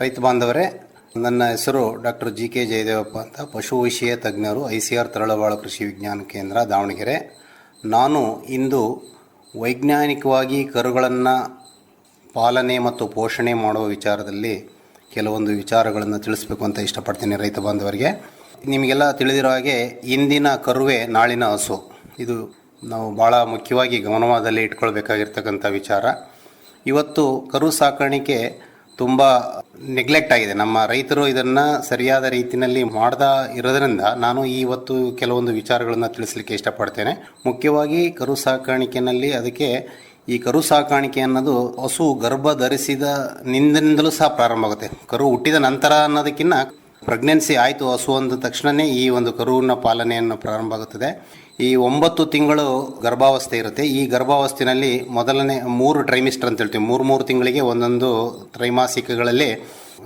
ರೈತ ಬಾಂಧವರೇ, ನನ್ನ ಹೆಸರು ಡಾಕ್ಟರ್ ಜಿ ಕೆ ಜಯದೇವಪ್ಪ ಅಂತ, ಪಶು ವಿಷಯ ತಜ್ಞರು ಐ ಸಿ ಆರ್ ತರಳಬಾಳು ಕೃಷಿ ವಿಜ್ಞಾನ ಕೇಂದ್ರ ದಾವಣಗೆರೆ. ನಾನು ಇಂದು ವೈಜ್ಞಾನಿಕವಾಗಿ ಕರುಗಳನ್ನು ಪಾಲನೆ ಮತ್ತು ಪೋಷಣೆ ಮಾಡುವ ವಿಚಾರದಲ್ಲಿ ಕೆಲವೊಂದು ವಿಚಾರಗಳನ್ನು ತಿಳಿಸ್ಬೇಕು ಅಂತ ಇಷ್ಟಪಡ್ತೀನಿ ರೈತ ಬಾಂಧವರಿಗೆ. ನಿಮಗೆಲ್ಲ ತಿಳಿದಿರೋ ಹಾಗೆ ಇಂದಿನ ಕರುವೆ ನಾಳಿನ ಹಸು. ಇದು ನಾವು ಭಾಳ ಮುಖ್ಯವಾಗಿ ಗಮನವಾದಲ್ಲಿ ಇಟ್ಕೊಳ್ಬೇಕಾಗಿರ್ತಕ್ಕಂಥ ವಿಚಾರ. ಇವತ್ತು ಕರು ಸಾಕಾಣಿಕೆ ತುಂಬ ನೆಗ್ಲೆಕ್ಟ್ ಆಗಿದೆ. ನಮ್ಮ ರೈತರು ಇದನ್ನು ಸರಿಯಾದ ರೀತಿಯಲ್ಲಿ ಮಾಡದ ಇರೋದರಿಂದ ನಾನು ಇವತ್ತು ಕೆಲವೊಂದು ವಿಚಾರಗಳನ್ನು ತಿಳಿಸಲಿಕ್ಕೆ ಇಷ್ಟಪಡ್ತೇನೆ. ಮುಖ್ಯವಾಗಿ ಕರು ಸಾಕಾಣಿಕೆಯಲ್ಲಿ ಅದಕ್ಕೆ ಈ ಕರು ಸಾಕಾಣಿಕೆ ಅನ್ನೋದು ಹಸು ಗರ್ಭ ಧರಿಸಿದ ನಿಂದಿನಿಂದಲೂ ಸಹ ಪ್ರಾರಂಭ ಆಗುತ್ತೆ. ಕರು ಹುಟ್ಟಿದ ನಂತರ ಅನ್ನೋದಕ್ಕಿಂತ ಪ್ರೆಗ್ನೆನ್ಸಿ ಆಯಿತು ಹಸು ಅಂದ ತಕ್ಷಣವೇ ಈ ಒಂದು ಕರುವಿನ ಪಾಲನೆಯನ್ನು ಪ್ರಾರಂಭ ಆಗುತ್ತದೆ. ಈ ಒಂಬತ್ತು ತಿಂಗಳು ಗರ್ಭಾವಸ್ಥೆ ಇರುತ್ತೆ. ಈ ಗರ್ಭಾವಸ್ಥೆಯಲ್ಲಿ ಮೊದಲನೇ ಮೂರು ಟ್ರೈಮಿಸ್ಟರ್ ಅಂತ ಹೇಳ್ತೀವಿ. ಮೂರು ಮೂರು ತಿಂಗಳಿಗೆ ಒಂದೊಂದು ತ್ರೈಮಾಸಿಕಗಳಲ್ಲಿ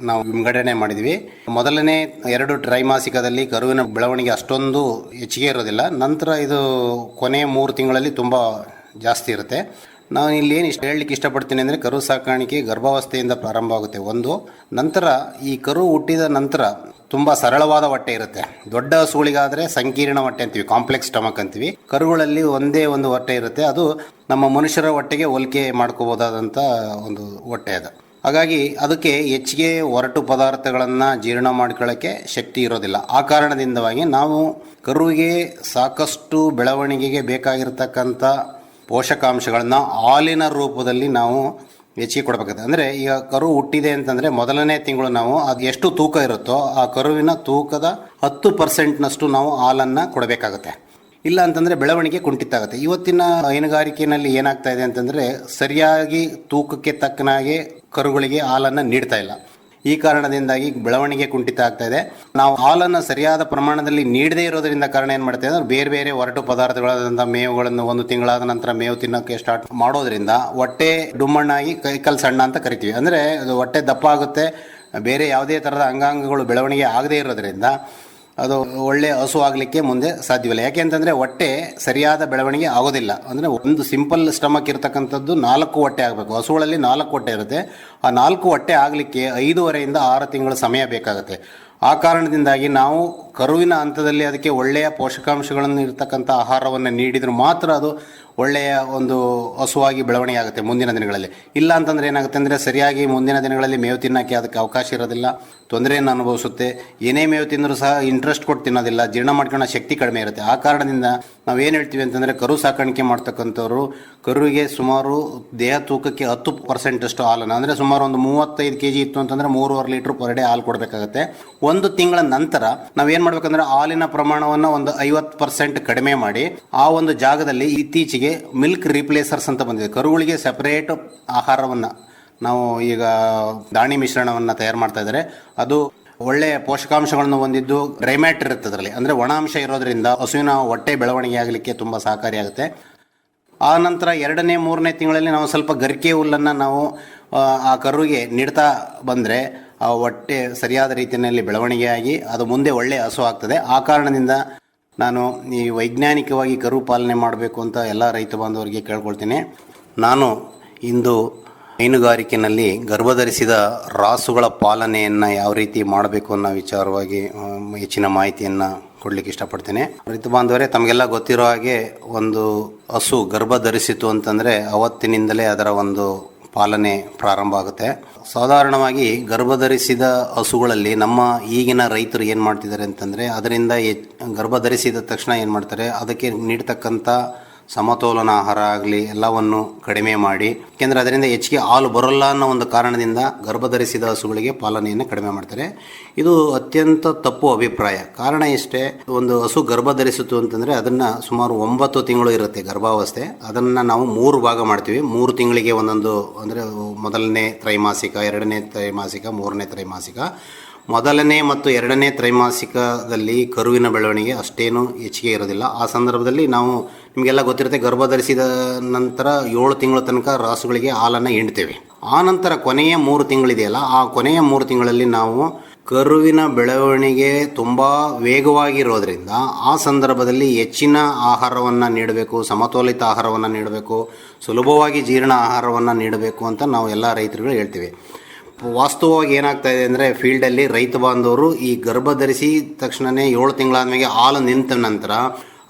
ನಾವು ವಿಂಗಡಣೆ ಮಾಡಿದ್ವಿ. ಮೊದಲನೇ ಎರಡು ತ್ರೈಮಾಸಿಕದಲ್ಲಿ ಕರುವಿನ ಬೆಳವಣಿಗೆ ಅಷ್ಟೊಂದು ಹೆಚ್ಚಿಗೆ ಇರೋದಿಲ್ಲ. ನಂತರ ಇದು ಕೊನೆಯ ಮೂರು ತಿಂಗಳಲ್ಲಿ ತುಂಬ ಜಾಸ್ತಿ ಇರುತ್ತೆ. ನಾನು ಇಲ್ಲಿ ಏನು ಇಷ್ಟ ಹೇಳಲಿಕ್ಕೆ ಇಷ್ಟಪಡ್ತೀನಿ ಅಂದರೆ ಕರು ಸಾಕಾಣಿಕೆ ಗರ್ಭಾವಸ್ಥೆಯಿಂದ ಪ್ರಾರಂಭ ಆಗುತ್ತೆ. ಒಂದು, ನಂತರ ಈ ಕರು ಹುಟ್ಟಿದ ನಂತರ ತುಂಬ ಸರಳವಾದ ಹೊಟ್ಟೆ ಇರುತ್ತೆ. ದೊಡ್ಡ ಹಸುಗಳಿಗಾದರೆ ಸಂಕೀರ್ಣ ಹೊಟ್ಟೆ ಅಂತೀವಿ ಕಾಂಪ್ಲೆಕ್ಸ್ ಸ್ಟಮಕ್ ಅಂತೀವಿ. ಕರುಗಳಲ್ಲಿ ಒಂದೇ ಒಂದು ಹೊಟ್ಟೆ ಇರುತ್ತೆ. ಅದು ನಮ್ಮ ಮನುಷ್ಯರ ಹೊಟ್ಟೆಗೆ ಹೋಲಿಕೆ ಮಾಡ್ಕೋಬೋದಾದಂಥ ಒಂದು ಹೊಟ್ಟೆ ಅದು. ಹಾಗಾಗಿ ಅದಕ್ಕೆ ಹೆಚ್ಚಿಗೆ ಒರಟು ಪದಾರ್ಥಗಳನ್ನು ಜೀರ್ಣ ಮಾಡ್ಕೊಳ್ಳೋಕ್ಕೆ ಶಕ್ತಿ ಇರೋದಿಲ್ಲ. ಆ ಕಾರಣದಿಂದವಾಗಿ ನಾವು ಕರುವಿಗೆ ಸಾಕಷ್ಟು ಬೆಳವಣಿಗೆಗೆ ಬೇಕಾಗಿರ್ತಕ್ಕಂಥ ಪೋಷಕಾಂಶಗಳನ್ನ ಹಾಲಿನ ರೂಪದಲ್ಲಿ ನಾವು ಹೆಚ್ಚಿಗೆ ಕೊಡಬೇಕಾಗುತ್ತೆ ಅಂದರೆ ಈಗ ಕರು ಹುಟ್ಟಿದೆ ಅಂತಂದರೆ ಮೊದಲನೇ ತಿಂಗಳು ನಾವು ಅದು ಎಷ್ಟು ತೂಕ ಇರುತ್ತೋ ಆ ಕರುವಿನ ತೂಕದ ಹತ್ತು ಪರ್ಸೆಂಟ್ನಷ್ಟು ನಾವು ಹಾಲನ್ನು ಕೊಡಬೇಕಾಗುತ್ತೆ. ಇಲ್ಲ ಅಂತಂದರೆ ಬೆಳವಣಿಗೆ ಕುಂಠಿತ ಆಗುತ್ತೆ ಇವತ್ತಿನ ಹೈನುಗಾರಿಕೆಯಲ್ಲಿ ಏನಾಗ್ತಾ ಇದೆ ಅಂತಂದರೆ ಸರಿಯಾಗಿ ತೂಕಕ್ಕೆ ತಕ್ಕನಾಗೆ ಕರುಗಳಿಗೆ ಹಾಲನ್ನು ನೀಡ್ತಾ ಇಲ್ಲ. ಈ ಕಾರಣದಿಂದಾಗಿ ಬೆಳವಣಿಗೆ ಕುಂಠಿತ ಆಗ್ತಾ ಇದೆ. ನಾವು ಹಾಲನ್ನು ಸರಿಯಾದ ಪ್ರಮಾಣದಲ್ಲಿ ನೀಡದೇ ಇರೋದ್ರಿಂದ ಕಾರಣ ಏನು ಮಾಡ್ತಾ ಅಂದ್ರೆ ಬೇರೆ ಬೇರೆ ಹೊರಟು ಪದಾರ್ಥಗಳಾದಂಥ ಮೇವುಗಳನ್ನು ಒಂದು ತಿಂಗಳಾದ ನಂತರ ಮೇವು ತಿನ್ನೋಕ್ಕೆ ಸ್ಟಾರ್ಟ್ ಮಾಡೋದ್ರಿಂದ ಹೊಟ್ಟೆ ಡುಮ್ಮಣ್ಣಾಗಿ ಕೈಕಲ್ ಸಣ್ಣ ಅಂತ ಕರಿತೀವಿ. ಅಂದರೆ ಅದು ಹೊಟ್ಟೆ ದಪ್ಪ ಆಗುತ್ತೆ. ಬೇರೆ ಯಾವುದೇ ಥರದ ಅಂಗಾಂಗಗಳು ಬೆಳವಣಿಗೆ ಆಗದೇ ಇರೋದ್ರಿಂದ ಅದು ಒಳ್ಳೆ ಹಸು ಆಗಲಿಕ್ಕೆ ಮುಂದೆ ಸಾಧ್ಯವಿಲ್ಲ. ಯಾಕೆ ಅಂತಂದರೆ ಹೊಟ್ಟೆ ಸರಿಯಾದ ಬೆಳವಣಿಗೆ ಆಗೋದಿಲ್ಲ. ಅಂದರೆ ಒಂದು ಸಿಂಪಲ್ ಸ್ಟಮಕ್ ಇರತಕ್ಕಂಥದ್ದು ನಾಲ್ಕು ಹೊಟ್ಟೆ ಆಗಬೇಕು. ಹಸುಗಳಲ್ಲಿ ನಾಲ್ಕು ಹೊಟ್ಟೆ ಇರುತ್ತೆ. ಆ ನಾಲ್ಕು ಹೊಟ್ಟೆ ಆಗಲಿಕ್ಕೆ ಐದೂವರೆಯಿಂದ ಆರು ತಿಂಗಳ ಸಮಯ ಬೇಕಾಗುತ್ತೆ. ಆ ಕಾರಣದಿಂದಾಗಿ ನಾವು ಕರುವಿನ ಹಂತದಲ್ಲಿ ಅದಕ್ಕೆ ಒಳ್ಳೆಯ ಪೋಷಕಾಂಶಗಳನ್ನು ಇರತಕ್ಕಂಥ ಆಹಾರವನ್ನು ನೀಡಿದರೂ ಮಾತ್ರ ಅದು ಒಳ್ಳೆಯ ಒಂದು ಹಸುವಾಗಿ ಬೆಳವಣಿಗೆ ಆಗುತ್ತೆ ಮುಂದಿನ ದಿನಗಳಲ್ಲಿ. ಇಲ್ಲ ಅಂತಂದ್ರೆ ಏನಾಗುತ್ತೆ ಅಂದರೆ ಸರಿಯಾಗಿ ಮುಂದಿನ ದಿನಗಳಲ್ಲಿ ಮೇವು ತಿನ್ನೋಕ್ಕೆ ಅದಕ್ಕೆ ಅವಕಾಶ ಇರೋದಿಲ್ಲ, ತೊಂದರೆಯನ್ನು ಅನುಭವಿಸುತ್ತೆ. ಏನೇ ಮೇವು ತಿಂದರೂ ಸಹ ಇಂಟ್ರೆಸ್ಟ್ ಕೊಟ್ಟು ತಿನ್ನೋದಿಲ್ಲ, ಜೀರ್ಣ ಮಾಡ್ಕೊಳ್ಳೋ ಶಕ್ತಿ ಕಡಿಮೆ ಇರುತ್ತೆ. ಆ ಕಾರಣದಿಂದ ನಾವೇನು ಹೇಳ್ತೀವಿ ಅಂತಂದರೆ ಕರು ಸಾಕಾಣಿಕೆ ಮಾಡ್ತಕ್ಕಂಥವ್ರು ಕರುವಿಗೆ ಸುಮಾರು ದೇಹ ತೂಕಕ್ಕೆ ಹತ್ತು ಪರ್ಸೆಂಟಷ್ಟು ಹಾಲನ್ನು, ಅಂದರೆ ಸುಮಾರು ಒಂದು ಮೂವತ್ತೈದು ಕೆ ಜಿ ಇತ್ತು ಅಂತಂದರೆ ಮೂರುವರೆ ಲೀಟ್ರ್ ಪರ್ ಡೇ ಹಾಲು ಕೊಡಬೇಕಾಗುತ್ತೆ. ಒಂದು ತಿಂಗಳ ನಂತರ ನಾವೇನು ಮಾಡ್ಬೇಕಂದ್ರೆ ಹಾಲಿನ ಪ್ರಮಾಣವನ್ನು ಒಂದು ಐವತ್ತು ಪರ್ಸೆಂಟ್ ಕಡಿಮೆ ಮಾಡಿ ಆ ಒಂದು ಜಾಗದಲ್ಲಿ ಇತ್ತೀಚೆಗೆ ಮಿಲ್ಕ್ ರಿಪ್ಲೇಸರ್ಸ್ ಅಂತ ಬಂದಿದೆ. ಕರುಗಳಿಗೆ ಸೆಪರೇಟ್ ಆಹಾರವನ್ನು ನಾವು ಈಗ ದಾಣಿ ಮಿಶ್ರಣವನ್ನ ತಯಾರು ಮಾಡ್ತಾ ಇದ್ದಾರೆ. ಅದು ಒಳ್ಳೆಯ ಪೋಷಕಾಂಶಗಳನ್ನು ಹೊಂದಿದ್ದು ಡ್ರೈಮ್ಯಾಟ್ ಇರುತ್ತೆ ಅದರಲ್ಲಿ ಅಂದರೆ ಒಣಾಂಶ ಇರೋದ್ರಿಂದ ಹಸುವಿನ ಹೊಟ್ಟೆ ಬೆಳವಣಿಗೆ ಆಗಲಿಕ್ಕೆ ತುಂಬ ಸಹಕಾರಿಯಾಗುತ್ತೆ ಆ ನಂತರ ಎರಡನೇ, ಮೂರನೇ ತಿಂಗಳಲ್ಲಿ ನಾವು ಸ್ವಲ್ಪ ಗರಿಕೆ ಹುಲ್ಲನ್ನು ನಾವು, ಆ ಕರುವಿಗೆ ನೀಡ್ತಾ ಬಂದರೆ ಆ ಹೊಟ್ಟೆ ಸರಿಯಾದ ರೀತಿಯಲ್ಲಿ ಬೆಳವಣಿಗೆಯಾಗಿ ಅದು ಮುಂದೆ ಒಳ್ಳೆಯ ಹಸು ಆಗ್ತದೆ. ಆ ಕಾರಣದಿಂದ ನಾನು ಈ ವೈಜ್ಞಾನಿಕವಾಗಿ ಕರು ಪಾಲನೆ ಮಾಡಬೇಕು ಅಂತ ಎಲ್ಲ ರೈತ ಬಾಂಧವರಿಗೆ ಕೇಳ್ಕೊಳ್ತೀನಿ. ನಾನು ಇಂದು ಹೈನುಗಾರಿಕೆಯಲ್ಲಿ ಗರ್ಭಧರಿಸಿದ ರಾಸುಗಳ ಪಾಲನೆಯನ್ನು ಯಾವ ರೀತಿ ಮಾಡಬೇಕು ಅನ್ನೋ ವಿಚಾರವಾಗಿ ಹೆಚ್ಚಿನ ಮಾಹಿತಿಯನ್ನು ಕೊಡಲಿಕ್ಕೆ ಇಷ್ಟಪಡ್ತೇನೆ. ರೈತ ಬಾಂಧವರೇ, ತಮಗೆಲ್ಲ ಗೊತ್ತಿರೋ ಹಾಗೆ ಒಂದು ಹಸು ಗರ್ಭ ಧರಿಸಿತು ಅಂತಂದರೆ ಅವತ್ತಿನಿಂದಲೇ ಅದರ ಒಂದು ಪಾಲನೆ ಪ್ರಾರಂಭ ಆಗುತ್ತೆ. ಸಾಧಾರಣವಾಗಿ ಗರ್ಭಧರಿಸಿದ ಹಸುಗಳಲ್ಲಿ ನಮ್ಮ ಈಗಿನ ರೈತರು ಏನು ಮಾಡ್ತಿದ್ದಾರೆ ಅಂತಂದರೆ, ಅದರಿಂದ ಹೆಚ್ ಗರ್ಭ ಧರಿಸಿದ ತಕ್ಷಣ ಏನು ಮಾಡ್ತಾರೆ, ಅದಕ್ಕೆ ನೀಡ್ತಕ್ಕಂಥ ಸಮತೋಲನ ಆಹಾರ ಆಗಲಿ ಎಲ್ಲವನ್ನು ಕಡಿಮೆ ಮಾಡಿ ಯಾಕೆಂದರೆ ಅದರಿಂದ ಹೆಚ್ಚಿಗೆ ಹಾಲು ಬರೋಲ್ಲ ಅನ್ನೋ ಒಂದು ಕಾರಣದಿಂದ ಗರ್ಭಧರಿಸಿದ ಹಸುಗಳಿಗೆ ಪಾಲನೆಯನ್ನು ಕಡಿಮೆ ಮಾಡ್ತಾರೆ. ಇದು ಅತ್ಯಂತ ತಪ್ಪು ಅಭಿಪ್ರಾಯ. ಕಾರಣ ಇಷ್ಟೇ, ಒಂದು ಹಸು ಗರ್ಭಧರಿಸಿತು ಅಂತಂದರೆ ಅದನ್ನು ಸುಮಾರು ಒಂಬತ್ತು ತಿಂಗಳು ಇರುತ್ತೆ ಗರ್ಭಾವಸ್ಥೆ. ಅದನ್ನು ನಾವು ಮೂರು ಭಾಗ ಮಾಡ್ತೀವಿ. ಮೂರು ತಿಂಗಳಿಗೆ ಒಂದೊಂದು, ಅಂದರೆ ಮೊದಲನೇ ತ್ರೈಮಾಸಿಕ, ಎರಡನೇ ತ್ರೈಮಾಸಿಕ, ಮೂರನೇ ತ್ರೈಮಾಸಿಕ. ಮೊದಲನೇ ಮತ್ತು ಎರಡನೇ ತ್ರೈಮಾಸಿಕದಲ್ಲಿ ಕರುವಿನ ಬೆಳವಣಿಗೆ ಅಷ್ಟೇನು ಹೆಚ್ಚಿಗೆ ಇರೋದಿಲ್ಲ. ಆ ಸಂದರ್ಭದಲ್ಲಿ ನಾವು ನಿಮಗೆಲ್ಲ ಗೊತ್ತಿರುತ್ತೆ ಗರ್ಭ ಧರಿಸಿದ ನಂತರ ಏಳು ತಿಂಗಳ ತನಕ ರಾಸುಗಳಿಗೆ ಹಾಲನ್ನು ಹಿಂಡ್ತೇವೆ. ಆ ನಂತರ ಕೊನೆಯ ಮೂರು ತಿಂಗಳಿದೆಯಲ್ಲ, ಆ ಕೊನೆಯ ಮೂರು ತಿಂಗಳಲ್ಲಿ ನಾವು ಕರುವಿನ ಬೆಳವಣಿಗೆ ತುಂಬ ವೇಗವಾಗಿರೋದ್ರಿಂದ ಆ ಸಂದರ್ಭದಲ್ಲಿ ಹೆಚ್ಚಿನ ಆಹಾರವನ್ನು ನೀಡಬೇಕು, ಸಮತೋಲಿತ ಆಹಾರವನ್ನು ನೀಡಬೇಕು, ಸುಲಭವಾಗಿ ಜೀರ್ಣ ಆಹಾರವನ್ನು ನೀಡಬೇಕು ಅಂತ ನಾವು ಎಲ್ಲ ರೈತರುಗಳು ಹೇಳ್ತೀವಿ. ವಾಸ್ತವವಾಗಿ ಏನಾಗ್ತಾ ಇದೆ ಅಂದರೆ ಫೀಲ್ಡಲ್ಲಿ ರೈತ ಬಾಂಧವರು ಈ ಗರ್ಭ ಧರಿಸಿ ತಕ್ಷಣವೇ ಏಳು ತಿಂಗಳಾದ್ಮೇಲೆ ಹಾಲು ನಿಂತ ನಂತರ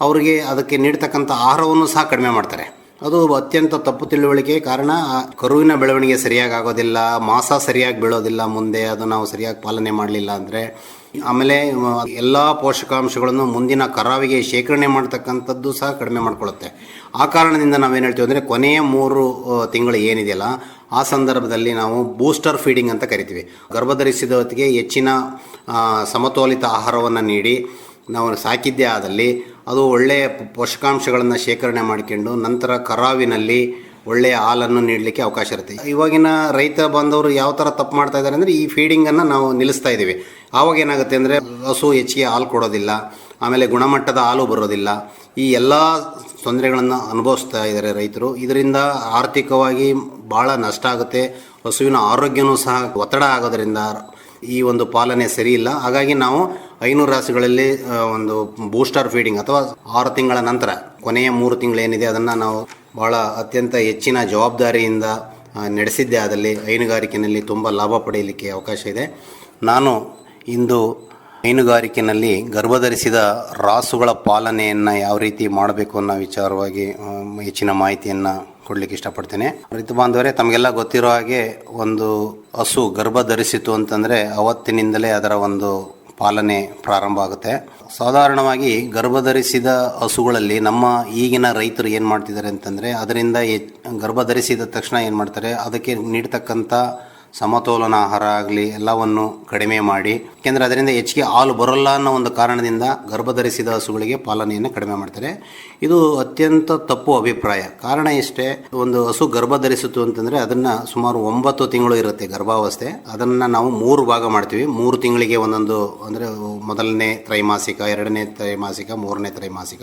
ಅವರಿಗೆ ಅದಕ್ಕೆ ನೀಡ್ತಕ್ಕಂಥ ಆಹಾರವನ್ನು ಸಹ ಕಡಿಮೆ ಮಾಡ್ತಾರೆ. ಅದು ಅತ್ಯಂತ ತಪ್ಪು ತಿಳುವಳಿಕೆ ಕಾರಣ ಕರುವಿನ ಬೆಳವಣಿಗೆ ಸರಿಯಾಗಿ ಆಗೋದಿಲ್ಲ, ಮಾಸ ಸರಿಯಾಗಿ ಬೀಳೋದಿಲ್ಲ ಮುಂದೆ, ಅದು ನಾವು ಸರಿಯಾಗಿ ಪಾಲನೆ ಮಾಡಲಿಲ್ಲ ಅಂದರೆ. ಆಮೇಲೆ ಎಲ್ಲ ಪೋಷಕಾಂಶಗಳನ್ನು ಮುಂದಿನ ಕರಾವಿಗೆ ಶೇಖರಣೆ ಮಾಡ್ತಕ್ಕಂಥದ್ದು ಸಹ ಕಡಿಮೆ ಮಾಡ್ಕೊಳ್ಳುತ್ತೆ ಆ ಕಾರಣದಿಂದ ನಾವೇನು ಹೇಳ್ತೀವಿ ಅಂದರೆ ಕೊನೆಯ ಮೂರು ತಿಂಗಳು ಏನಿದೆಯಲ್ಲ ಆ ಸಂದರ್ಭದಲ್ಲಿ ನಾವು ಬೂಸ್ಟರ್ ಫೀಡಿಂಗ್ ಅಂತ ಕರಿತೀವಿ. ಗರ್ಭಧರಿಸಿದ ಹೊತ್ತಿಗೆ ಹೆಚ್ಚಿನ ಸಮತೋಲಿತ ಆಹಾರವನ್ನು ನೀಡಿ, ನಾವು ಸಾಕಿದ್ದೇ ಆದಲ್ಲಿ ಅದು ಒಳ್ಳೆಯ ಪೋಷಕಾಂಶಗಳನ್ನು ಶೇಖರಣೆ ಮಾಡಿಕೊಂಡು ನಂತರ ಕರಾವಿನಲ್ಲಿ ಒಳ್ಳೆಯ ಹಾಲನ್ನು ನೀಡಲಿಕ್ಕೆ ಅವಕಾಶ ಇರುತ್ತೆ. ಇವಾಗಿನ ರೈತ ಬಂದವರು ಯಾವ ಥರ ತಪ್ಪು ಮಾಡ್ತಾ ಇದ್ದಾರೆ ಅಂದರೆ ಈ ಫೀಡಿಂಗನ್ನು ನಾವು ನಿಲ್ಲಿಸ್ತಾ ಇದ್ದೀವಿ. ಆವಾಗ ಏನಾಗುತ್ತೆ ಅಂದರೆ ಹಸು ಹೆಚ್ಚಿಗೆ ಹಾಲು ಕೊಡೋದಿಲ್ಲ, ಆಮೇಲೆ ಗುಣಮಟ್ಟದ ಹಾಲು ಬರೋದಿಲ್ಲ. ಈ ಎಲ್ಲ ತೊಂದರೆಗಳನ್ನು ಅನುಭವಿಸ್ತಾ ಇದ್ದಾರೆ ರೈತರು. ಇದರಿಂದ ಆರ್ಥಿಕವಾಗಿ ಭಾಳ ನಷ್ಟ ಆಗುತ್ತೆ. ಹಸುವಿನ ಆರೋಗ್ಯನೂ ಸಹ ಒತ್ತಡ ಆಗೋದರಿಂದ ಈ ಒಂದು ಪಾಲನೆ ಸರಿ ಇಲ್ಲ. ಹಾಗಾಗಿ ನಾವು ಐನೂರು ರಾಸುಗಳಲ್ಲಿ ಒಂದು ಬೂಸ್ಟರ್ ಫೀಡಿಂಗ್ ಅಥವಾ ಆರು ತಿಂಗಳ ನಂತರ ಕೊನೆಯ ಮೂರು ತಿಂಗಳೇನಿದೆ ಅದನ್ನು ನಾವು ಭಾಳ ಅತ್ಯಂತ ಹೆಚ್ಚಿನ ಜವಾಬ್ದಾರಿಯಿಂದ ನಡೆಸಿದ್ದೆ. ಅದರಲ್ಲಿ ಹೈನುಗಾರಿಕೆಯಲ್ಲಿ ತುಂಬ ಲಾಭ ಪಡೆಯಲಿಕ್ಕೆ ಅವಕಾಶ ಇದೆ. ನಾನು ಇಂದು ಹೈನುಗಾರಿಕೆಯಲ್ಲಿ ಗರ್ಭಧರಿಸಿದ ರಾಸುಗಳ ಪಾಲನೆಯನ್ನು ಯಾವ ರೀತಿ ಮಾಡಬೇಕು ಅನ್ನೋ ವಿಚಾರವಾಗಿ ಹೆಚ್ಚಿನ ಮಾಹಿತಿಯನ್ನು ಕೊಡಲಿಕ್ಕೆ ಇಷ್ಟಪಡ್ತೇನೆ. ರೈತ ಬಾಂಧವರೇ, ತಮಗೆಲ್ಲ ಗೊತ್ತಿರೋ ಹಾಗೆ ಒಂದು ಹಸು ಗರ್ಭ ಧರಿಸಿತು ಅಂತಂದರೆ ಅವತ್ತಿನಿಂದಲೇ ಅದರ ಒಂದು ಪಾಲನೆ ಪ್ರಾರಂಭ ಆಗುತ್ತೆ. ಸಾಧಾರಣವಾಗಿ ಗರ್ಭಧರಿಸಿದ ಹಸುಗಳಲ್ಲಿ ನಮ್ಮ ಈಗಿನ ರೈತರು ಏನು ಮಾಡ್ತಿದ್ದಾರೆ ಅಂತಂದರೆ, ಅದರಿಂದ ಗರ್ಭಧರಿಸಿದ ಗರ್ಭ ಧರಿಸಿದ ತಕ್ಷಣ ಏನು ಮಾಡ್ತಾರೆ, ಅದಕ್ಕೆ ನೀಡ್ತಕ್ಕಂಥ ಸಮತೋಲನ ಆಹಾರ ಆಗಲಿ ಎಲ್ಲವನ್ನು ಕಡಿಮೆ ಮಾಡಿ. ಯಾಕೆಂದರೆ ಅದರಿಂದ ಹೆಚ್ಚಿಗೆ ಹಾಲು ಬರೋಲ್ಲ ಅನ್ನೋ ಒಂದು ಕಾರಣದಿಂದ ಗರ್ಭಧರಿಸಿದ ಹಸುಗಳಿಗೆ ಪಾಲನೆಯನ್ನು ಕಡಿಮೆ ಮಾಡ್ತಾರೆ. ಇದು ಅತ್ಯಂತ ತಪ್ಪು ಅಭಿಪ್ರಾಯ. ಕಾರಣ ಇಷ್ಟೇ, ಒಂದು ಹಸು ಗರ್ಭಧರಿಸಿತು ಅಂತಂದರೆ ಅದನ್ನು ಸುಮಾರು ಒಂಬತ್ತು ತಿಂಗಳು ಇರುತ್ತೆ ಗರ್ಭಾವಸ್ಥೆ. ಅದನ್ನು ನಾವು ಮೂರು ಭಾಗ ಮಾಡ್ತೀವಿ. ಮೂರು ತಿಂಗಳಿಗೆ ಒಂದೊಂದು, ಅಂದರೆ ಮೊದಲನೇ ತ್ರೈಮಾಸಿಕ, ಎರಡನೇ ತ್ರೈಮಾಸಿಕ, ಮೂರನೇ ತ್ರೈಮಾಸಿಕ.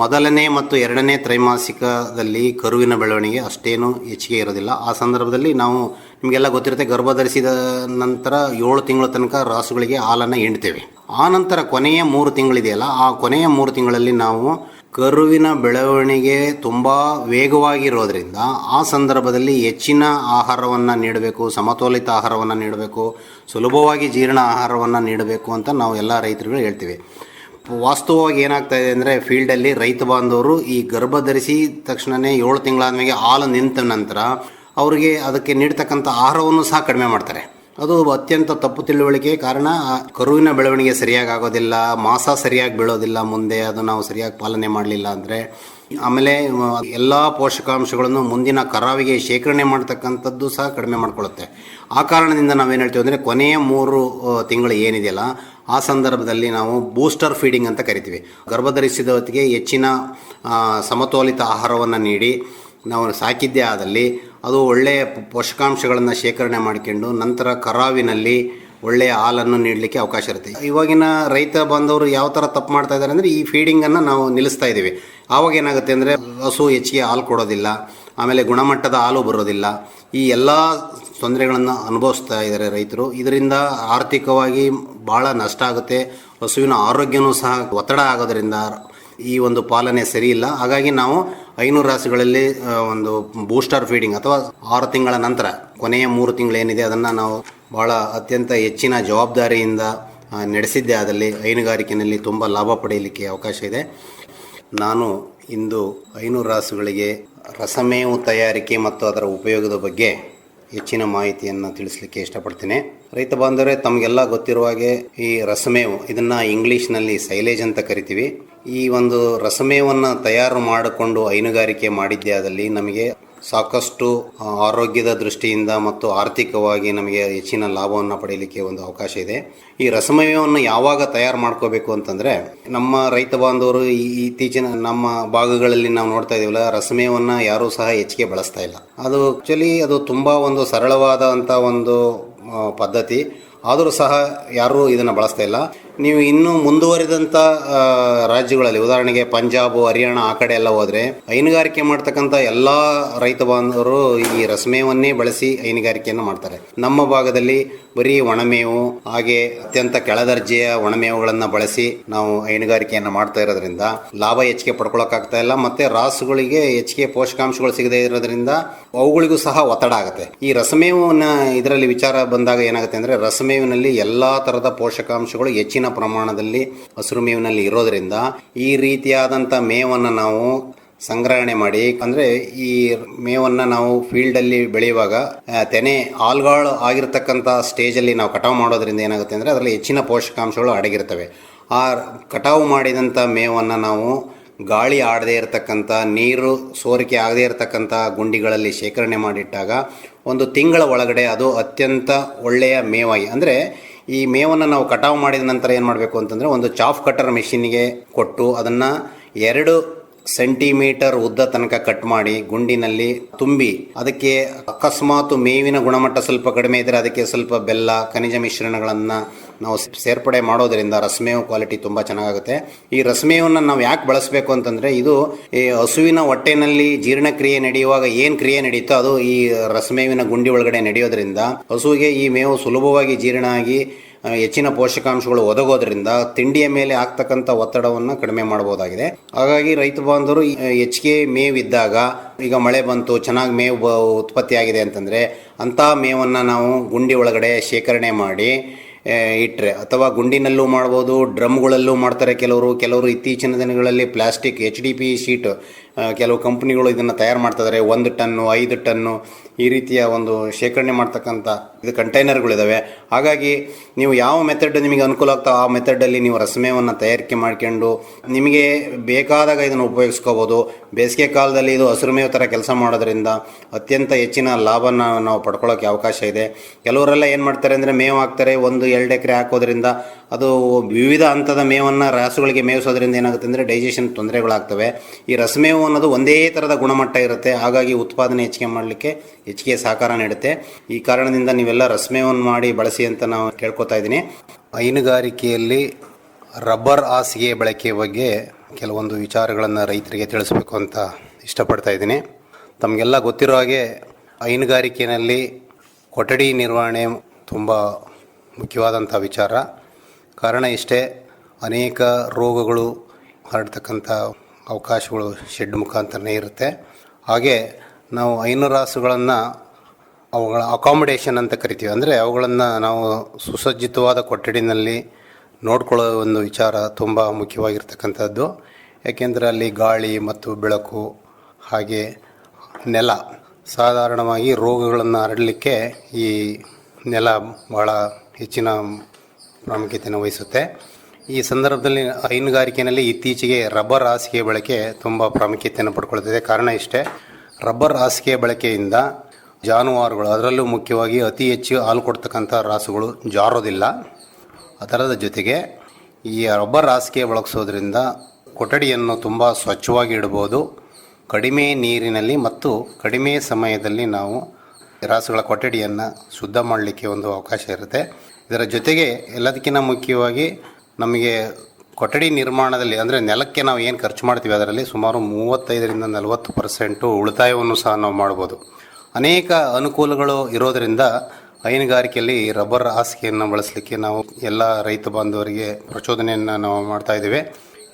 ಮೊದಲನೇ ಮತ್ತು ಎರಡನೇ ತ್ರೈಮಾಸಿಕದಲ್ಲಿ ಕರುವಿನ ಬೆಳವಣಿಗೆ ಅಷ್ಟೇನು ಹೆಚ್ಚಿಗೆ ಇರೋದಿಲ್ಲ. ಆ ಸಂದರ್ಭದಲ್ಲಿ ನಾವು ನಿಮಗೆಲ್ಲ ಗೊತ್ತಿರುತ್ತೆ ಗರ್ಭ ಧರಿಸಿದ ನಂತರ ಏಳು ತಿಂಗಳ ತನಕ ರಾಸುಗಳಿಗೆ ಹಾಲನ್ನು ಹಿಂಡ್ತೇವೆ. ಆ ನಂತರ ಕೊನೆಯ ಮೂರು ತಿಂಗಳಿದೆಯಲ್ಲ, ಆ ಕೊನೆಯ ಮೂರು ತಿಂಗಳಲ್ಲಿ ನಾವು ಕರುವಿನ ಬೆಳವಣಿಗೆ ತುಂಬ ವೇಗವಾಗಿರೋದ್ರಿಂದ ಆ ಸಂದರ್ಭದಲ್ಲಿ ಹೆಚ್ಚಿನ ಆಹಾರವನ್ನು ನೀಡಬೇಕು, ಸಮತೋಲಿತ ಆಹಾರವನ್ನು ನೀಡಬೇಕು, ಸುಲಭವಾಗಿ ಜೀರ್ಣ ಆಹಾರವನ್ನು ನೀಡಬೇಕು ಅಂತ ನಾವು ಎಲ್ಲ ರೈತರುಗಳು ಹೇಳ್ತೀವಿ. ವಾಸ್ತವವಾಗಿ ಏನಾಗ್ತಾ ಇದೆ ಅಂದರೆ ಫೀಲ್ಡಲ್ಲಿ ರೈತ ಬಾಂಧವರು ಈ ಗರ್ಭ ಧರಿಸಿ ತಕ್ಷಣವೇ ಏಳು ತಿಂಗಳಾದ್ಮೇಲೆ ಹಾಲು ನಿಂತ ನಂತರ ಅವರಿಗೆ ಅದಕ್ಕೆ ನೀಡ್ತಕ್ಕಂಥ ಆಹಾರವನ್ನು ಸಹ ಕಡಿಮೆ ಮಾಡ್ತಾರೆ. ಅದು ಅತ್ಯಂತ ತಪ್ಪು ತಿಳುವಳಿಕೆ ಕಾರಣ ಕರುವಿನ ಬೆಳವಣಿಗೆ ಸರಿಯಾಗಿ ಆಗೋದಿಲ್ಲ, ಮಾಸ ಸರಿಯಾಗಿ ಬೀಳೋದಿಲ್ಲ ಮುಂದೆ, ಅದು ನಾವು ಸರಿಯಾಗಿ ಪಾಲನೆ ಮಾಡಲಿಲ್ಲ ಅಂದರೆ. ಆಮೇಲೆ, ಎಲ್ಲ ಪೋಷಕಾಂಶಗಳನ್ನು ಮುಂದಿನ ಕರಾವಿಗೆ ಶೇಖರಣೆ ಮಾಡ್ತಕ್ಕಂಥದ್ದು ಸಹ ಕಡಿಮೆ ಮಾಡ್ಕೊಳ್ಳುತ್ತೆ ಆ ಕಾರಣದಿಂದ ನಾವೇನು ಹೇಳ್ತೀವಿ ಅಂದರೆ ಕೊನೆಯ ಮೂರು ತಿಂಗಳು ಏನಿದೆಯಲ್ಲ ಆ ಸಂದರ್ಭದಲ್ಲಿ ನಾವು ಬೂಸ್ಟರ್ ಫೀಡಿಂಗ್ ಅಂತ ಕರಿತೀವಿ. ಗರ್ಭಧರಿಸಿದ ಹೊತ್ತಿಗೆ ಹೆಚ್ಚಿನ ಸಮತೋಲಿತ ಆಹಾರವನ್ನು ನೀಡಿ, ನಾವು ಸಾಕಿದ್ದೇ ಆದಲ್ಲಿ ಅದು ಒಳ್ಳೆಯ ಪೋಷಕಾಂಶಗಳನ್ನು ಶೇಖರಣೆ ಮಾಡಿಕೊಂಡು ನಂತರ ಕರಾವಿನಲ್ಲಿ ಒಳ್ಳೆಯ ಹಾಲನ್ನು ನೀಡಲಿಕ್ಕೆ ಅವಕಾಶ ಇರುತ್ತೆ. ಇವಾಗಿನ ರೈತ ಬಂದವರು ಯಾವ ಥರ ತಪ್ಪು ಮಾಡ್ತಾ ಇದ್ದಾರೆ ಅಂದರೆ ಈ ಫೀಡಿಂಗನ್ನು ನಾವು ನಿಲ್ಲಿಸ್ತಾ ಇದ್ದೀವಿ ಆವಾಗ ಏನಾಗುತ್ತೆ ಅಂದರೆ ಹಸು ಹೆಚ್ಚಿಗೆ ಹಾಲು ಕೊಡೋದಿಲ್ಲ. ಆಮೇಲೆ ಗುಣಮಟ್ಟದ ಹಾಲು ಬರೋದಿಲ್ಲ. ಈ ಎಲ್ಲ ತೊಂದರೆಗಳನ್ನು ಅನುಭವಿಸ್ತಾ ಇದ್ದಾರೆ ರೈತರು. ಇದರಿಂದ ಆರ್ಥಿಕವಾಗಿ ಭಾಳ ನಷ್ಟ ಆಗುತ್ತೆ. ಹಸುವಿನ ಆರೋಗ್ಯನೂ ಸಹ ಒತ್ತಡ ಆಗೋದರಿಂದ ಈ ಒಂದು ಪಾಲನೆ ಸರಿ ಇಲ್ಲ. ಹಾಗಾಗಿ ನಾವು ಐನೂರು ರಾಸುಗಳಲ್ಲಿ ಒಂದು ಬೂಸ್ಟರ್ ಫೀಡಿಂಗ್ ಅಥವಾ ಆರು ತಿಂಗಳ ನಂತರ, ಕೊನೆಯ ಮೂರು ತಿಂಗಳೇನಿದೆ ಅದನ್ನು ನಾವು ಭಾಳ ಅತ್ಯಂತ ಹೆಚ್ಚಿನ ಜವಾಬ್ದಾರಿಯಿಂದ ನಡೆಸಿದ್ದೆ. ಅದರಲ್ಲಿ ಹೈನುಗಾರಿಕೆಯಲ್ಲಿ ತುಂಬ ಲಾಭ ಪಡೆಯಲಿಕ್ಕೆ ಅವಕಾಶ ಇದೆ. ನಾನು ಇಂದು ಐನೂರು ರಾಸುಗಳಿಗೆ ರಸಮೇವು ತಯಾರಿಕೆ ಮತ್ತು ಅದರ ಉಪಯೋಗದ ಬಗ್ಗೆ ಹೆಚ್ಚಿನ ಮಾಹಿತಿಯನ್ನು ತಿಳಿಸಲಿಕ್ಕೆ ಇಷ್ಟಪಡ್ತೀನಿ. ರೈತ ಬಾಂಧವರೇ, ತಮಗೆಲ್ಲ ಗೊತ್ತಿರುವ ಹಾಗೆ ಈ ರಸಮೇವು, ಇದನ್ನು ಇಂಗ್ಲೀಷ್ನಲ್ಲಿ ಸೈಲೇಜ್ ಅಂತ ಕರಿತೀವಿ. ಈ ಒಂದು ರಸಮೇವನ್ನು ತಯಾರು ಮಾಡಿಕೊಂಡು ಹೈನುಗಾರಿಕೆ ಮಾಡಿದ್ದೇ ಆದಲ್ಲಿ ನಮಗೆ ಸಾಕಷ್ಟು ಆರೋಗ್ಯದ ದೃಷ್ಟಿಯಿಂದ ಮತ್ತು ಆರ್ಥಿಕವಾಗಿ ನಮಗೆ ಹೆಚ್ಚಿನ ಲಾಭವನ್ನು ಪಡೆಯಲಿಕ್ಕೆ ಒಂದು ಅವಕಾಶ ಇದೆ. ಈ ರಸಮಯವನ್ನು ಯಾವಾಗ ತಯಾರು ಮಾಡ್ಕೋಬೇಕು ಅಂತಂದರೆ, ನಮ್ಮ ರೈತ ಬಾಂಧವರು ಇತ್ತೀಚಿನ ನಮ್ಮ ಭಾಗಗಳಲ್ಲಿ ನಾವು ನೋಡ್ತಾ ಇದೀವಲ್ಲ ರಸಮಯವನ್ನು ಯಾರೂ ಸಹ ಹೆಚ್ಚಿಗೆ ಬಳಸ್ತಾ ಇಲ್ಲ. ಅದು ಆ್ಯಕ್ಚುಲಿ ಅದು ತುಂಬ ಒಂದು ಸರಳವಾದಂಥ ಒಂದು ಪದ್ಧತಿ. ಆದರೂ ಸಹ ಯಾರೂ ಇದನ್ನು ಬಳಸ್ತಾ ಇಲ್ಲ. ನೀವು ಇನ್ನೂ ಮುಂದುವರಿದಂಥ ರಾಜ್ಯಗಳಲ್ಲಿ, ಉದಾಹರಣೆಗೆ ಪಂಜಾಬ್, ಹರಿಯಾಣ, ಆ ಕಡೆ ಎಲ್ಲ ಹೋದರೆ, ಹೈನುಗಾರಿಕೆ ಮಾಡ್ತಕ್ಕಂಥ ಎಲ್ಲ ರೈತ ಬಾಂಧವರು ಈ ರಸಮೇವನ್ನೇ ಬಳಸಿ ಹೈನುಗಾರಿಕೆಯನ್ನು ಮಾಡ್ತಾರೆ. ನಮ್ಮ ಭಾಗದಲ್ಲಿ ಬರೀ ಒಣಮೇವು, ಹಾಗೆ ಅತ್ಯಂತ ಕೆಳದರ್ಜೆಯ ಒಣಮೇವುಗಳನ್ನು ಬಳಸಿ ನಾವು ಹೈನುಗಾರಿಕೆಯನ್ನು ಮಾಡ್ತಾ ಇರೋದ್ರಿಂದ ಲಾಭ ಹೆಚ್ಚಿಗೆ ಪಡ್ಕೊಳಕ್ಕಾಗ್ತಾ ಇಲ್ಲ, ಮತ್ತೆ ರಾಸುಗಳಿಗೆ ಹೆಚ್ಚಿಗೆ ಪೋಷಕಾಂಶಗಳು ಸಿಗದೇ ಇರೋದ್ರಿಂದ ಅವುಗಳಿಗೂ ಸಹ ಒತ್ತಡ ಆಗುತ್ತೆ. ಈ ರಸಮೇವನ್ನ ಇದರಲ್ಲಿ ವಿಚಾರ ಬಂದಾಗ ಏನಾಗುತ್ತೆ ಅಂದ್ರೆ, ರಸಮೇವಿನಲ್ಲಿ ಎಲ್ಲಾ ತರದ ಪೋಷಕಾಂಶಗಳು ಹೆಚ್ಚಿನ ಪ್ರಮಾಣದಲ್ಲಿ ಹಸಿರು ಮೇವಿನಲ್ಲಿ ಇರೋದ್ರಿಂದ ಈ ರೀತಿಯಾದಂಥ ಮೇವನ್ನು ನಾವು ಸಂಗ್ರಹಣೆ ಮಾಡಿ, ಅಂದರೆ ಈ ಮೇವನ್ನು ನಾವು ಫೀಲ್ಡಲ್ಲಿ ಬೆಳೆಯುವಾಗ ತೆನೆ ಆಲ್ಗಾಳು ಆಗಿರತಕ್ಕಂಥ ಸ್ಟೇಜಲ್ಲಿ ನಾವು ಕಟಾವು ಮಾಡೋದ್ರಿಂದ ಏನಾಗುತ್ತೆ ಅಂದರೆ ಅದರಲ್ಲಿ ಹೆಚ್ಚಿನ ಪೋಷಕಾಂಶಗಳು ಅಡಗಿರ್ತವೆ. ಆ ಕಟಾವು ಮಾಡಿದಂಥ ಮೇವನ್ನು ನಾವು ಗಾಳಿ ಆಡದೇ ಇರತಕ್ಕಂಥ ನೀರು ಸೋರಿಕೆ ಆಗದೇ ಇರತಕ್ಕಂಥ ಗುಂಡಿಗಳಲ್ಲಿ ಶೇಖರಣೆ ಮಾಡಿಟ್ಟಾಗ ಒಂದು ತಿಂಗಳ ಒಳಗಡೆ ಅದು ಅತ್ಯಂತ ಒಳ್ಳೆಯ ಮೇವಾಗಿ, ಅಂದರೆ ಈ ಮೇವನ್ನು ನಾವು ಕಟಾವು ಮಾಡಿದ ನಂತರ ಏನು ಮಾಡಬೇಕು ಅಂತಂದರೆ ಒಂದು ಚಾಫ್ ಕಟರ್ ಮೆಷಿನ್ಗೆ ಕೊಟ್ಟು ಅದನ್ನು ಎರಡು ಸೆಂಟಿಮೀಟರ್ ಉದ್ದ ತನಕ ಕಟ್ ಮಾಡಿ ಗುಂಡಿನಲ್ಲಿ ತುಂಬಿ, ಅದಕ್ಕೆ ಅಕಸ್ಮಾತ್ ಮೇವಿನ ಗುಣಮಟ್ಟ ಸ್ವಲ್ಪ ಕಡಿಮೆ ಇದ್ದರೆ ಅದಕ್ಕೆ ಸ್ವಲ್ಪ ಬೆಲ್ಲ, ಖನಿಜ ಮಿಶ್ರಣಗಳನ್ನು ನಾವು ಸೇರ್ಪಡೆ ಮಾಡೋದ್ರಿಂದ ರಸಮೇವು ಕ್ವಾಲಿಟಿ ತುಂಬ ಚೆನ್ನಾಗುತ್ತೆ ಈ ರಸಮೇವನ್ನು ನಾವು ಯಾಕೆ ಬಳಸಬೇಕು ಅಂತಂದರೆ ಇದು ಈ ಹಸುವಿನ ಹೊಟ್ಟೆನಲ್ಲಿ ಜೀರ್ಣಕ್ರಿಯೆ ನಡೆಯುವಾಗ ಏನು ಕ್ರಿಯೆ ನಡೆಯುತ್ತೋ ಅದು ಈ ರಸ್ಮೇವಿನ ಗುಂಡಿ ಒಳಗಡೆ ನಡೆಯೋದ್ರಿಂದ, ಹಸುವಿಗೆ ಈ ಮೇವು ಸುಲಭವಾಗಿ ಜೀರ್ಣ ಆಗಿ ಹೆಚ್ಚಿನ ಪೋಷಕಾಂಶಗಳು ಒದಗೋದ್ರಿಂದ ತಿಂಡಿಯ ಮೇಲೆ ಆಗ್ತಕ್ಕಂಥ ಒತ್ತಡವನ್ನು ಕಡಿಮೆ ಮಾಡಬಹುದಾಗಿದೆ ಹಾಗಾಗಿ ರೈತ ಬಾಂಧವರು ಹೆಚ್ಚಿಗೆ ಮೇವಿದ್ದಾಗ, ಈಗ ಮಳೆ ಬಂತು, ಚೆನ್ನಾಗಿ ಮೇವು ಉತ್ಪತ್ತಿಯಾಗಿದೆ ಅಂತಂದರೆ ಅಂಥ ಮೇವನ್ನು ನಾವು ಗುಂಡಿ ಒಳಗಡೆ ಶೇಖರಣೆ ಮಾಡಿ ಆ, ಇಟ್ರೆ. ಅಥವಾ ಗುಂಡಿನಲ್ಲೂ ಮಾಡ್ಬೋದು ಡ್ರಮ್ಗಳಲ್ಲೂ ಮಾಡ್ತಾರೆ ಕೆಲವರು. ಕೆಲವರು ಇತ್ತೀಚಿನ ದಿನಗಳಲ್ಲಿ plastic H D P sheet ಕೆಲವು ಕಂಪ್ನಿಗಳು ಇದನ್ನು ತಯಾರು ಮಾಡ್ತಿದ್ದಾರೆ ಒಂದು ಟನ್ನು, ಐದು ಟನ್ನು ಈ ರೀತಿಯ ಒಂದು ಶೇಖರಣೆ ಮಾಡ್ತಕ್ಕಂಥ ಇದು ಕಂಟೈನರ್ಗಳಿದ್ದಾವೆ ಹಾಗಾಗಿ ನೀವು ಯಾವ ಮೆಥಡ್ ನಿಮಗೆ ಅನುಕೂಲ ಆಗ್ತಾವೆ ಆ ಮೆಥಡಲ್ಲಿ ನೀವು ರಸಮೇವನ್ನು ತಯಾರಿಕೆ ಮಾಡ್ಕೊಂಡು ನಿಮಗೆ ಬೇಕಾದಾಗ ಇದನ್ನು ಉಪಯೋಗಿಸ್ಕೋಬೋದು. ಬೇಸಿಗೆ ಕಾಲದಲ್ಲಿ ಇದು ಹಸಿರು ಮೇವು ಥರ ಕೆಲಸ ಮಾಡೋದ್ರಿಂದ ಅತ್ಯಂತ ಹೆಚ್ಚಿನ ಲಾಭನ ನಾವು ಪಡ್ಕೊಳ್ಳೋಕ್ಕೆ ಅವಕಾಶ ಇದೆ. ಕೆಲವರೆಲ್ಲ ಏನು ಮಾಡ್ತಾರೆ ಅಂದರೆ ಮೇವು ಹಾಕ್ತಾರೆ. ಒಂದು ಎರಡು ಎಕರೆ ಹಾಕೋದ್ರಿಂದ ಅದು ವಿವಿಧ ಹಂತದ ಮೇವನ್ನು ರಾಸುಗಳಿಗೆ ಮೇಯಿಸೋದ್ರಿಂದ ಏನಾಗುತ್ತೆ ಅಂದರೆ ಡೈಜೆಷನ್ ತೊಂದರೆಗಳಾಗ್ತವೆ. ಈ ರಸಮೇವು ಅನ್ನೋದು ಒಂದೇ ಥರದ ಗುಣಮಟ್ಟ ಇರುತ್ತೆ. ಹಾಗಾಗಿ ಉತ್ಪಾದನೆ ಹೆಚ್ಚಿಗೆ ಮಾಡಲಿಕ್ಕೆ ಹೆಚ್ಚಿಗೆ ಸಹಕಾರ ನೀಡುತ್ತೆ. ಈ ಕಾರಣದಿಂದ ನೀವೆಲ್ಲ ರಸಮೇವನ್ನು ಮಾಡಿ ಬಳಸಿ ಅಂತ ನಾವು ಕೇಳ್ಕೊತಾ ಇದ್ದೀನಿ. ಹೈನುಗಾರಿಕೆಯಲ್ಲಿ ರಬ್ಬರ್ ಹಾಸಿಗೆ ಬಳಕೆ ಬಗ್ಗೆ ಕೆಲವೊಂದು ವಿಚಾರಗಳನ್ನು ರೈತರಿಗೆ ತಿಳಿಸ್ಬೇಕು ಅಂತ ಇಷ್ಟಪಡ್ತಾ ಇದ್ದೀನಿ. ತಮಗೆಲ್ಲ ಗೊತ್ತಿರೋ ಹಾಗೆ ಹೈನುಗಾರಿಕೆಯಲ್ಲಿ ಕೊಠಡಿ ನಿರ್ವಹಣೆ ತುಂಬ ಮುಖ್ಯವಾದಂಥ ವಿಚಾರ. ಕಾರಣ ಇಷ್ಟೇ, ಅನೇಕ ರೋಗಗಳು ಹರಡ್ತಕ್ಕಂಥ ಅವಕಾಶಗಳು ಶೆಡ್ ಮುಖಾಂತರನೇ ಇರುತ್ತೆ. ಹಾಗೆ ನಾವು ಹೈನುರಾಸುಗಳನ್ನು ಅವುಗಳ ಅಕಾಮಿಡೇಷನ್ ಅಂತ ಕರಿತೀವಿ. ಅಂದರೆ ಅವುಗಳನ್ನು ನಾವು ಸುಸಜ್ಜಿತವಾದ ಕೊಠಡಿನಲ್ಲಿ ನೋಡ್ಕೊಳ್ಳೋ ಒಂದು ವಿಚಾರ ತುಂಬ ಮುಖ್ಯವಾಗಿರ್ತಕ್ಕಂಥದ್ದು. ಯಾಕೆಂದರೆ ಅಲ್ಲಿ ಗಾಳಿ ಮತ್ತು ಬೆಳಕು ಹಾಗೆ ನೆಲ, ಸಾಧಾರಣವಾಗಿ ರೋಗಗಳನ್ನು ಹರಡಲಿಕ್ಕೆ ಈ ನೆಲ ಭಾಳ ಹೆಚ್ಚಿನ ಪ್ರಾಮುಖ್ಯತೆಯನ್ನು ವಹಿಸುತ್ತೆ. ಈ ಸಂದರ್ಭದಲ್ಲಿ ಹೈನುಗಾರಿಕೆಯಲ್ಲಿ ಇತ್ತೀಚೆಗೆ ರಬ್ಬರ್ ಹಾಸಿಗೆ ಬಳಕೆ ತುಂಬ ಪ್ರಾಮುಖ್ಯತೆಯನ್ನು ಪಡ್ಕೊಳ್ತಿದೆ. ಕಾರಣ ಇಷ್ಟೇ, ರಬ್ಬರ್ ಹಾಸಿಗೆ ಬಳಕೆಯಿಂದ ಜಾನುವಾರುಗಳು, ಅದರಲ್ಲೂ ಮುಖ್ಯವಾಗಿ ಅತಿ ಹೆಚ್ಚು ಹಾಲು ಕೊಡ್ತಕ್ಕಂಥ ರಾಸುಗಳು ಜಾರೋದಿಲ್ಲ. ಅದರದ ಜೊತೆಗೆ ಈ ರಬ್ಬರ್ ಹಾಸಿಗೆ ಬಳಸೋದ್ರಿಂದ ಕೊಠಡಿಯನ್ನು ತುಂಬ ಸ್ವಚ್ಛವಾಗಿ ಇಡ್ಬೋದು. ಕಡಿಮೆ ನೀರಿನಲ್ಲಿ ಮತ್ತು ಕಡಿಮೆ ಸಮಯದಲ್ಲಿ ನಾವು ರಾಸುಗಳ ಕೊಠಡಿಯನ್ನು ಶುದ್ಧ ಮಾಡಲಿಕ್ಕೆ ಒಂದು ಅವಕಾಶ ಇರುತ್ತೆ. ಇದರ ಜೊತೆಗೆ ಎಲ್ಲದಕ್ಕಿಂತ ಮುಖ್ಯವಾಗಿ ನಮಗೆ ಕೊಠಡಿ ನಿರ್ಮಾಣದಲ್ಲಿ ಅಂದರೆ ನೆಲಕ್ಕೆ ನಾವು ಏನು ಖರ್ಚು ಮಾಡ್ತೀವಿ ಅದರಲ್ಲಿ ಸುಮಾರು ಮೂವತ್ತೈದರಿಂದ ನಲವತ್ತು ಪರ್ಸೆಂಟು ಉಳಿತಾಯವನ್ನು ಸಹ ನಾವು ಮಾಡ್ಬೋದು. ಅನೇಕ ಅನುಕೂಲಗಳು ಇರೋದರಿಂದ ಹೈನುಗಾರಿಕೆಯಲ್ಲಿ ರಬ್ಬರ್ ಹಾಸಿಗೆಯನ್ನು ಬಳಸಲಿಕ್ಕೆ ನಾವು ಎಲ್ಲ ರೈತ ಬಾಂಧವರಿಗೆ ಪ್ರಚೋದನೆಯನ್ನು ನಾವು ಮಾಡ್ತಾ ಇದ್ದೇವೆ.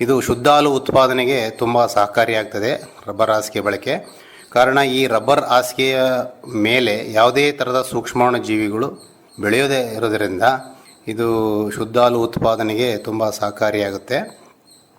ಇದು ಶುದ್ಧ ಹಾಲು ಉತ್ಪಾದನೆಗೆ ತುಂಬ ಸಹಕಾರಿಯಾಗ್ತದೆ ರಬ್ಬರ್ ಹಾಸಿಗೆ ಬಳಕೆ. ಕಾರಣ ಈ ರಬ್ಬರ್ ಹಾಸಿಗೆಯ ಮೇಲೆ ಯಾವುದೇ ಥರದ ಸೂಕ್ಷ್ಮಾಣು ಜೀವಿಗಳು ಬೆಳೆಯೋದೇ ಇರೋದರಿಂದ ಇದು ಶುದ್ಧ ಹಾಲು ಉತ್ಪಾದನೆಗೆ ತುಂಬ ಸಹಕಾರಿಯಾಗುತ್ತೆ.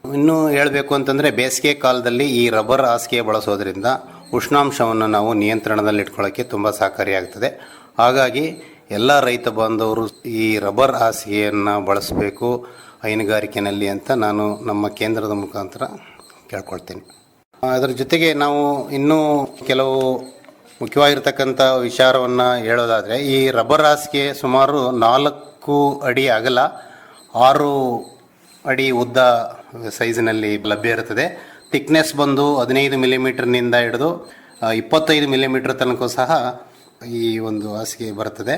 ಇನ್ನೂ ಹೇಳಬೇಕು ಅಂತಂದರೆ ಬೇಸಿಗೆ ಕಾಲದಲ್ಲಿ ಈ ರಬ್ಬರ್ ಹಾಸಿಗೆ ಬಳಸೋದ್ರಿಂದ ಉಷ್ಣಾಂಶವನ್ನು ನಾವು ನಿಯಂತ್ರಣದಲ್ಲಿ ಇಟ್ಕೊಳ್ಳೋಕ್ಕೆ ತುಂಬ ಸಹಕಾರಿಯಾಗ್ತದೆ. ಹಾಗಾಗಿ ಎಲ್ಲ ರೈತ ಬಾಂಧವರು ಈ ರಬ್ಬರ್ ಹಾಸಿಗೆಯನ್ನು ಬಳಸಬೇಕು ಹೈನುಗಾರಿಕೆಯಲ್ಲಿ ಅಂತ ನಾನು ನಮ್ಮ ಕೇಂದ್ರದ ಮುಖಾಂತರ ಕೇಳ್ಕೊಳ್ತೀನಿ. ಅದರ ಜೊತೆಗೆ ನಾವು ಇನ್ನೂ ಕೆಲವು ಮುಖ್ಯವಾಗಿರ್ತಕ್ಕಂಥ ವಿಚಾರವನ್ನು ಹೇಳೋದಾದರೆ, ಈ ರಬ್ಬರ್ ಹಾಸಿಗೆ ಸುಮಾರು ನಾಲ್ಕು ಅಡಿ ಅಗಲ, ಆರು ಅಡಿ ಉದ್ದ ಸೈಜಿನಲ್ಲಿ ಲಭ್ಯ ಇರುತ್ತದೆ. ಥಿಕ್ನೆಸ್ ಬಂದು ಹದಿನೈದು ಮಿಲಿಮೀಟರ್ನಿಂದ ಹಿಡಿದು ಇಪ್ಪತ್ತೈದು ಮಿಲಿಮೀಟ್ರ್ ತನಕ ಸಹ ಈ ಒಂದು ಹಾಸಿಗೆ ಬರ್ತದೆ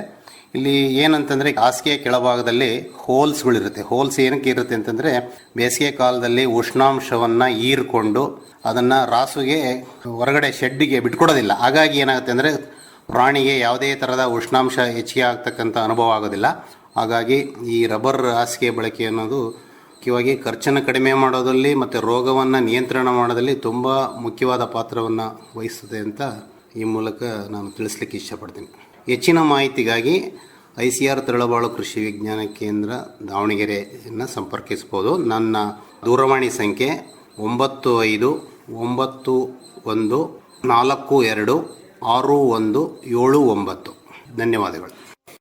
ಇಲ್ಲಿ ಏನಂತಂದರೆ ಹಾಸಿಗೆ ಕೆಳಭಾಗದಲ್ಲಿ ಹೋಲ್ಸ್ಗಳಿರುತ್ತೆ. ಹೋಲ್ಸ್ ಏನಕ್ಕೆ ಇರುತ್ತೆ ಅಂತಂದರೆ ಬೇಸಿಗೆ ಕಾಲದಲ್ಲಿ ಉಷ್ಣಾಂಶವನ್ನು ಹೀರ್ಕೊಂಡು ಅದನ್ನು ರಾಸುಗೆ ಹೊರಗಡೆ ಶೆಡ್ಡಿಗೆ ಬಿಟ್ಕೊಡೋದಿಲ್ಲ. ಹಾಗಾಗಿ ಏನಾಗುತ್ತೆ ಅಂದರೆ ಪ್ರಾಣಿಗೆ ಯಾವುದೇ ಥರದ ಉಷ್ಣಾಂಶ ಹೆಚ್ಚಿಗೆ ಆಗ್ತಕ್ಕಂಥ ಅನುಭವ ಆಗೋದಿಲ್ಲ. ಹಾಗಾಗಿ ಈ ರಬ್ಬರ್ ಹಾಸಿಗೆ ಬಳಕೆ ಅನ್ನೋದು ಮುಖ್ಯವಾಗಿ ಖರ್ಚನ್ನು ಕಡಿಮೆ ಮಾಡೋದಲ್ಲಿ ಮತ್ತು ರೋಗವನ್ನು ನಿಯಂತ್ರಣ ಮಾಡೋದಲ್ಲಿ ತುಂಬ ಮುಖ್ಯವಾದ ಪಾತ್ರವನ್ನು ವಹಿಸುತ್ತೆ ಅಂತ ಈ ಮೂಲಕ ನಾನು ತಿಳಿಸ್ಲಿಕ್ಕೆ ಇಷ್ಟಪಡ್ತೀನಿ. ಹೆಚ್ಚಿನ ಮಾಹಿತಿಗಾಗಿ ಐ ಸಿ ಆರ್ ತರಳಬಾಳು ಕೃಷಿ ವಿಜ್ಞಾನ ಕೇಂದ್ರ ದಾವಣಗೆರೆಯನ್ನು ಸಂಪರ್ಕಿಸ್ಬೋದು ನನ್ನ ದೂರವಾಣಿ ಸಂಖ್ಯೆ ಒಂಬತ್ತು ಐದು ಒಂಬತ್ತು ಒಂದು ನಾಲ್ಕು ಎರಡು ಆರು ಒಂದು ಏಳು ಒಂಬತ್ತು. ಧನ್ಯವಾದಗಳು.